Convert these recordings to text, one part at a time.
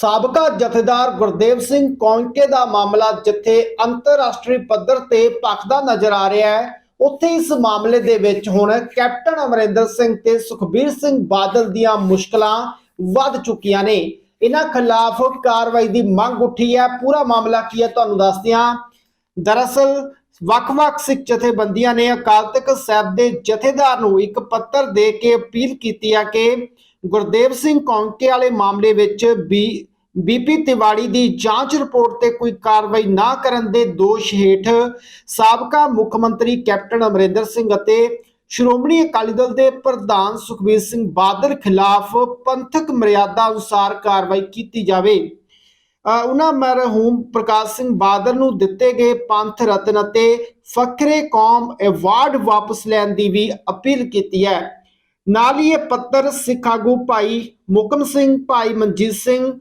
ਸਾਬਕਾ ਜਥੇਦਾਰ ਗੁਰਦੇਵ ਸਿੰਘ ਕੌਂਕੇ ਦਾ ਮਾਮਲਾ ਜਿੱਥੇ ਅੰਤਰਰਾਸ਼ਟਰੀ ਪੱਧਰ ਤੇ ਭਖਦਾ ਨਜ਼ਰ ਆ ਰਿਹਾ ਹੈ, ਉੱਥੇ ਇਸ ਮਾਮਲੇ ਦੇ ਵਿੱਚ ਹੁਣ ਕੈਪਟਨ ਅਮਰਿੰਦਰ ਸਿੰਘ ਤੇ ਸੁਖਬੀਰ ਸਿੰਘ ਬਾਦਲ ਦੀਆਂ ਮੁਸ਼ਕਲਾਂ ਵੱਧ ਚੁੱਕੀਆਂ ਨੇ। ਇਹਨਾਂ ਖਿਲਾਫ ਕਾਰਵਾਈ ਦੀ ਮੰਗ ਉੱਠੀ ਹੈ। ਪੂਰਾ ਮਾਮਲਾ ਕੀ ਹੈ ਤੁਹਾਨੂੰ ਦੱਸਦੇ ਹਾਂ। ਦਰਅਸਲ, ਵੱਖ-ਵੱਖ ਸਿੱਖ ਜਥੇਬੰਦੀਆਂ ਨੇ ਅਕਾਲ ਤਖਤ ਸਾਹਿਬ ਦੇ ਜਥੇਦਾਰ ਨੂੰ ਇੱਕ ਪੱਤਰ ਦੇ ਕੇ ਅਪੀਲ ਕੀਤੀ ਹੈ ਕਿ ਗੁਰਦੇਵ ਸਿੰਘ ਕੌਂਕੇ ਵਾਲੇ ਮਾਮਲੇ ਵਿੱਚ ਬੀ, ਬੀਪੀ ਤਿਵਾੜੀ ਦੀ ਜਾਂਚ ਰਿਪੋਰਟ ਤੇ ਕੋਈ ਕਾਰਵਾਈ ਨਾ ਕਰਨ ਦੇ ਦੋਸ਼ ਹੇਠ ਸਾਬਕਾ ਮੁੱਖ ਮੰਤਰੀ ਕੈਪਟਨ ਅਮਰਿੰਦਰ ਸਿੰਘ ਅਤੇ ਸ਼੍ਰੋਮਣੀ ਅਕਾਲੀ ਦਲ ਦੇ ਪ੍ਰਧਾਨ ਸੁਖਬੀਰ ਸਿੰਘ ਬਾਦਲ ਖਿਲਾਫ ਪੰਥਕ ਮਰਿਆਦਾ ਅਨੁਸਾਰ ਕਾਰਵਾਈ ਕੀਤੀ ਜਾਵੇ। ਉਹਨਾਂ ਮਰਹੂਮ ਪ੍ਰਕਾਸ਼ ਸਿੰਘ ਬਾਦਲ ਨੂੰ ਦਿੱਤੇ ਗਏ ਪੰਥ ਰਤਨ ਅਤੇ ਫਕਰੇ ਕੌਮ ਅਵਾਰਡ ਵਾਪਸ ਲੈਣ ਦੀ ਵੀ ਅਪੀਲ ਕੀਤੀ ਹੈ। ਨਾਲ ਹੀ ਇਹ ਪੱਤਰ ਸਿੱਖ ਆਗੂ ਭਾਈ ਮੁਕਮ ਸਿੰਘ, ਭਾਈ ਮਨਜੀਤ ਸਿੰਘ,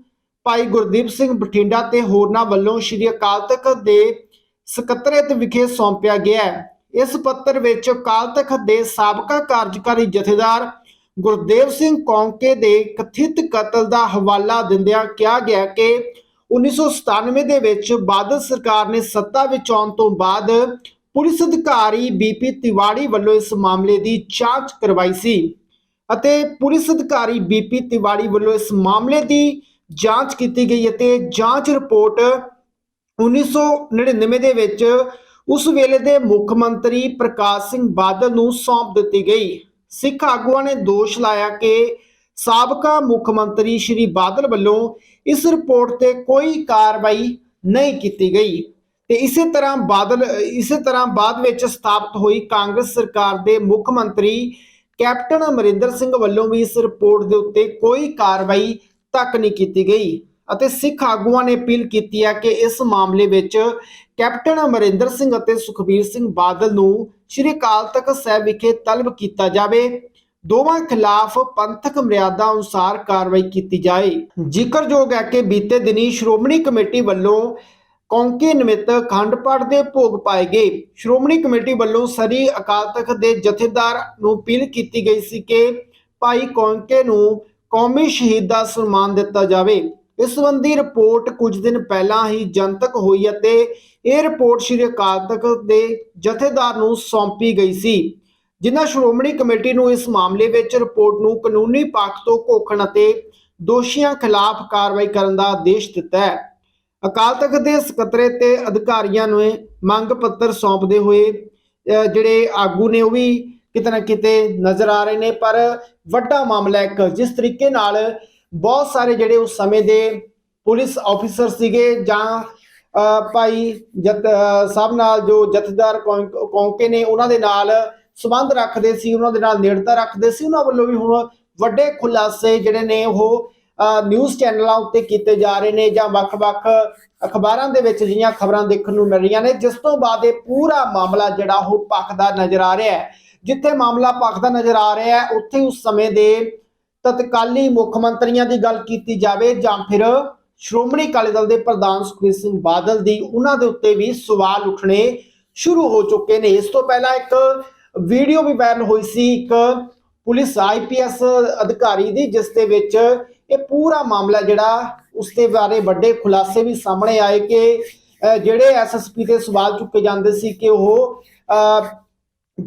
ਭਾਈ ਗੁਰਦੀਪ ਸਿੰਘ ਬਠਿੰਡਾ ਤੇ ਹੋਰਨਾਂ ਵੱਲੋਂ ਸ੍ਰੀ ਅਕਾਲ ਤਖਤ ਦੇ ਸਕੱਤਰੇਤ ਵਿਖੇ ਸੌਂਪਿਆ ਗਿਆ ਹੈ। ਇਸ ਪੱਤਰ ਵਿੱਚ ਅਕਾਲ ਤਖਤ ਦੇ ਸਾਬਕਾ ਕਾਰਜਕਾਰੀ ਜਥੇਦਾਰ ਗੁਰਦੇਵ ਸਿੰਘ ਕੌਂਕੇ ਦੇ ਕਥਿਤ ਕਤਲ ਦਾ ਹਵਾਲਾ ਦਿੰਦਿਆਂ ਕਿਹਾ ਗਿਆ ਕਿ 1997 ਦੇ ਵਿੱਚ ਬਾਦਲ ਸਰਕਾਰ ਨੇ ਸੱਤਾ ਵਿੱਚ ਆਉਣ ਤੋਂ ਬਾਅਦ ਪੁਲਿਸ ਅਧਿਕਾਰੀ ਬੀਪੀ ਤਿਵਾੜੀ ਵੱਲੋਂ ਇਸ ਮਾਮਲੇ ਦੀ ਜਾਂਚ ਕਰਵਾਈ ਸੀ ਅਤੇ ਪੁਲਿਸ ਅਧਿਕਾਰੀ ਬੀਪੀ ਤਿਵਾੜੀ ਵੱਲੋਂ ਇਸ ਮਾਮਲੇ ਦੀ ਜਾਂਚ ਕੀਤੀ ਗਈ ਅਤੇ ਜਾਂਚ ਰਿਪੋਰਟ 1999 ਦੇ ਵਿੱਚ ਉਸ ਵੇਲੇ ਦੇ ਮੁੱਖ ਮੰਤਰੀ ਪ੍ਰਕਾਸ਼ ਸਿੰਘ ਬਾਦਲ ਨੂੰ ਸੌਂਪ ਦਿੱਤੀ ਗਈ। ਸਿੱਖ ਆਗੂਆਂ ਨੇ ਦੋਸ਼ ਲਾਇਆ ਕਿ ਸਾਬਕਾ ਮੁੱਖ ਮੰਤਰੀ ਸ਼੍ਰੀ ਬਾਦਲ ਵੱਲੋਂ ਇਸ ਰਿਪੋਰਟ ਤੇ ਕੋਈ ਕਾਰਵਾਈ ਨਹੀਂ ਕੀਤੀ ਗਈ। ਤੇ ਇਸੇ ਤਰ੍ਹਾਂ ਬਾਦਲ, ਇਸੇ ਤਰ੍ਹਾਂ ਬਾਅਦ ਵਿੱਚ ਸਥਾਪਿਤ ਹੋਈ ਕਾਂਗਰਸ ਸਰਕਾਰ ਦੇ ਮੁੱਖ ਮੰਤਰੀ ਕੈਪਟਨ ਅਮਰਿੰਦਰ ਸਿੰਘ ਵੱਲੋਂ ਵੀ ਇਸ ਰਿਪੋਰਟ ਦੇ ਉੱਤੇ ਕੋਈ ਕਾਰਵਾਈ ਤੱਕ ਨਹੀਂ ਕੀਤੀ ਗਈ। ਅਤੇ ਸਿੱਖ ਆਗੂਆਂ ਨੇ ਅਪੀਲ ਕੀਤੀ ਹੈ ਕਿ ਇਸ ਮਾਮਲੇ ਵਿੱਚ ਕੈਪਟਨ ਅਮਰਿੰਦਰ ਸਿੰਘ ਅਤੇ ਸੁਖਬੀਰ ਸਿੰਘ ਬਾਦਲ ਨੂੰ ਸ਼੍ਰੀ ਅਕਾਲ ਤਖਤ ਸਾਹਿਬ ਵਿਖੇ ਤਲਬ ਕੀਤਾ ਜਾਵੇ। ਦੋਵਾਂ ਖਿਲਾਫ ਪੰਥਕ ਮਰਿਆਦਾ ਅਨੁਸਾਰ ਕਾਰਵਾਈ ਕੀਤੀ ਜਾਏ। ਜ਼ਿਕਰਯੋਗ ਹੈ ਕਿ ਬੀਤੇ ਦਿਨੀ ਸ਼੍ਰੋਮਣੀ ਕਮੇਟੀ ਵੱਲੋਂ ਕੌਂਕੇ ਨਿਮਿਤ ਖੰਡ ਪਾਠ ਦੇ ਭੋਗ ਪਾਏ ਗਏ। ਸ਼੍ਰੋਮਣੀ ਕਮੇਟੀ ਵੱਲੋਂ ਸਰੀ ਅਕਾਲ ਤਖਤ ਦੇ ਜਥੇਦਾਰ ਨੂੰ ਅਪੀਲ ਕੀਤੀ ਗਈ ਸੀ ਕਿ ਭਾਈ ਕੌਂਕੇ ਨੂੰ ਕੌਮੀ ਸ਼ਹੀਦ ਦਾ ਸਨਮਾਨ ਦਿੱਤਾ ਜਾਵੇ। ਇਸ ਸੰਬੰਧੀ ਰਿਪੋਰਟ ਕੁਝ ਦਿਨ ਪਹਿਲਾਂ ਹੀ ਜਨਤਕ ਹੋਈ ਅਤੇ ਇਹ ਰਿਪੋਰਟ ਸ਼੍ਰੀ ਅਕਾਲ ਤਖਤ ਦੇ ਜਥੇਦਾਰ ਨੂੰ ਸੌਂਪੀ ਗਈ ਸੀ। ਜਿਨ੍ਹਾਂ ਸ਼੍ਰੋਮਣੀ ਕਮੇਟੀ ਨੂੰ ਇਸ ਮਾਮਲੇ ਵਿੱਚ ਰਿਪੋਰਟ ਨੂੰ ਕਾਨੂੰਨੀ ਪੱਖ ਤੋਂ ਘੋਖਣ ਅਤੇ ਦੋਸ਼ੀਆਂ ਖਿਲਾਫ ਕਾਰਵਾਈ ਕਰਨ ਦਾ ਆਦੇਸ਼ ਦਿੱਤਾ ਹੈ। ਅਕਾਲ ਤਖਤ ਦੇ ਸਕੱਤਰੇ ਤੇ ਅਧਿਕਾਰੀਆਂ ਨੂੰ ਮੰਗ ਪੱਤਰ ਸੌਂਪਦੇ ਹੋਏ ਜਿਹੜੇ ਆਗੂ ਨੇ ਉਹ ਵੀ ਕਿਤੇ ਨਾ ਕਿਤੇ ਨਜ਼ਰ ਆ ਰਹੇ ਨੇ। ਪਰ ਵੱਡਾ ਮਾਮਲਾ ਇੱਕ, ਜਿਸ ਤਰੀਕੇ ਨਾਲ ਬਹੁਤ ਸਾਰੇ ਜਿਹੜੇ ਉਸ ਸਮੇਂ ਦੇ ਪੁਲਿਸ ਆਫੀਸਰ ਸੀਗੇ ਜਾਂ ਭਾਈ ਜਤ, ਅਹ ਨਾਲ ਜੋ ਜਥੇਦਾਰ ਕੌਂਕੇ ਨੇ, ਉਹਨਾਂ ਦੇ ਨਾਲ ਸੰਬੰਧ ਰੱਖਦੇ ਸੀ, ਉਹਨਾਂ ਦੇ ਨਾਲ ਨੇੜਤਾ ਰੱਖਦੇ ਸੀ। ਉਹਨਾਂ ਵੱਲੋਂ ਵੀ ਹੁਣ ਵੱਡੇ ਖੁਲਾਸੇ ਜਿਹੜੇ ਨੇ ਉਹ ਨਿਊਜ਼ ਚੈਨਲਾਂ ਉੱਤੇ ਕੀਤੇ ਜਾ ਰਹੇ ਨੇ ਜਾਂ ਵੱਖ-ਵੱਖ ਅਖਬਾਰਾਂ ਦੇ ਵਿੱਚ ਜਿਹੀਆਂ ਖਬਰਾਂ ਦੇਖਣ ਨੂੰ ਮਿਲ ਰਹੀਆਂ ਨੇ, ਜਿਸ ਤੋਂ ਬਾਅਦ ਇਹ ਪੂਰਾ ਮਾਮਲਾ ਜਿਹੜਾ ਉਹ ਭਖਦਾ ਨਜ਼ਰ ਆ ਰਿਹਾ ਹੈ। ਜਿੱਥੇ ਮਾਮਲਾ ਭਖਦਾ ਨਜ਼ਰ ਆ ਰਿਹਾ ਹੈ, ਉੱਥੇ ਉਸ ਸਮੇਂ ਦੇ ਤਤਕਾਲੀ ਮੁੱਖ ਮੰਤਰੀਆਂ ਦੀ ਗੱਲ ਕੀਤੀ ਜਾਵੇ ਜਾਂ ਫਿਰ ਸ਼੍ਰੋਮਣੀ ਅਕਾਲੀ ਦਲ ਦੇ ਪ੍ਰਧਾਨ ਸੁਖਬੀਰ ਸਿੰਘ ਬਾਦਲ ਦੀ, ਉਹਨਾਂ ਦੇ ਉੱਤੇ ਵੀ ਸਵਾਲ ਉੱਠਣੇ ਸ਼ੁਰੂ ਹੋ ਚੁੱਕੇ ਨੇ। ਇਸ ਤੋਂ ਪਹਿਲਾਂ ਇੱਕ ਵੀਡੀਓ ਵੀ ਵਾਇਰਲ ਹੋਈ ਸੀ, ਇੱਕ ਪੁਲਿਸ ਆਈਪੀਐਸ ਅਧਿਕਾਰੀ ਦੀ, ਜਿਸ ਦੇ ਵਿੱਚ ਇਹ ਪੂਰਾ ਮਾਮਲਾ ਜਿਹੜਾ ਉਸ ਦੇ ਬਾਰੇ ਵੱਡੇ ਖੁਲਾਸੇ ਵੀ ਸਾਹਮਣੇ ਆਏ ਕਿ ਅਹ, ਜਿਹੜੇ ਐਸਐਸਪੀ ਤੇ ਸਵਾਲ ਚੁੱਕੇ ਜਾਂਦੇ ਸੀ ਕਿ ਉਹ ਅਹ,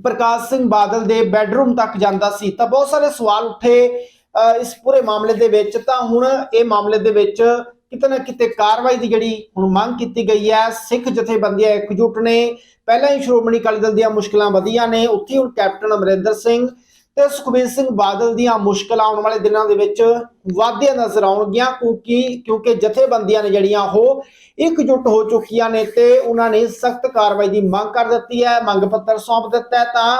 ਪ੍ਰਕਾਸ਼ ਸਿੰਘ ਬਾਦਲ ਦੇ ਬੈੱਡਰੂਮ ਤੱਕ ਜਾਂਦਾ ਸੀ ਤਾਂ ਬਹੁਤ ਸਾਰੇ ਸਵਾਲ ਉੱਠੇ ਅਹ, ਇਸ ਪੂਰੇ ਮਾਮਲੇ ਦੇ ਵਿੱਚ। ਤਾਂ ਹੁਣ ਇਹ ਮਾਮਲੇ ਦੇ ਵਿੱਚ ਕਿਤੇ ਨਾ ਕਿਤੇ ਕਾਰਵਾਈ ਦੀ ਜਿਹੜੀ ਹੁਣ ਮੰਗ ਕੀਤੀ ਗਈ ਹੈ ਸਿੱਖ ਜਥੇਬੰਦੀਆਂ ਇਕਜੁੱਟ ਨੇ। ਪਹਿਲਾਂ ਹੀ ਸ਼੍ਰੋਮਣੀ ਅਕਾਲੀ ਦਲ ਦੀਆਂ ਮੁਸ਼ਕਲਾਂ ਵਧੀਆਂ ਨੇ। ਉੱਥੇ ਹੁਣ ਕੈਪਟਨ ਅਮਰਿੰਦਰ ਸਿੰਘ ਤੇ ਸੁਖਬੀਰ ਸਿੰਘ ਬਾਦਲ ਦੀਆਂ ਮੁਸ਼ਕਲਾਂ ਆਉਣ ਵਾਲੇ ਦਿਨਾਂ ਦੇ ਵਿੱਚ ਵਾਧੀਆਂ ਨਜ਼ਰ ਆਉਣਗੀਆਂ, ਕਿਉਂਕਿ ਕਿਉਂਕਿ ਜਥੇਬੰਦੀਆਂ ਨੇ ਜਿਹੜੀਆਂ ਉਹ ਇਕਜੁੱਟ ਹੋ ਚੁੱਕੀਆਂ ਨੇ ਤੇ ਉਹਨਾਂ ਨੇ ਸਖਤ ਕਾਰਵਾਈ ਦੀ ਮੰਗ ਕਰ ਦਿੱਤੀ ਹੈ। ਮੰਗ ਪੱਤਰ ਸੌਂਪ ਦਿੱਤਾ ਹੈ ਤਾਂ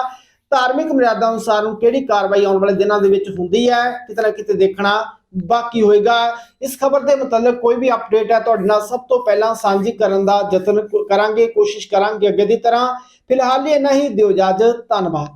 ਧਾਰਮਿਕ ਮਰਿਆਦਾ ਅਨੁਸਾਰ ਨੂੰ ਕਿਹੜੀ ਕਾਰਵਾਈ ਆਉਣ ਵਾਲੇ ਦਿਨਾਂ ਦੇ ਵਿੱਚ ਹੁੰਦੀ ਹੈ, ਕਿਤੇ ਨਾ ਕਿਤੇ ਦੇਖਣਾ ਬਾਕੀ ਹੋਏਗਾ। ਇਸ ਖਬਰ ਦੇ ਮੁਤਲਕ ਕੋਈ ਵੀ ਅਪਡੇਟ ਹੈ, ਤੁਹਾਡੇ ਨਾਲ ਸਭ ਤੋਂ ਪਹਿਲਾਂ ਸਾਂਝੀ ਕਰਨ ਦਾ ਯਤਨ ਕਰਾਂਗੇ, ਕੋਸ਼ਿਸ਼ ਕਰਾਂਗੇ ਅੱਗੇ ਦੀ ਤਰ੍ਹਾਂ। ਫਿਲਹਾਲ ਲਈ ਇੰਨਾ ਹੀ, ਦਿਓ ਇਜਾਜ਼ਤ, ਧੰਨਵਾਦ।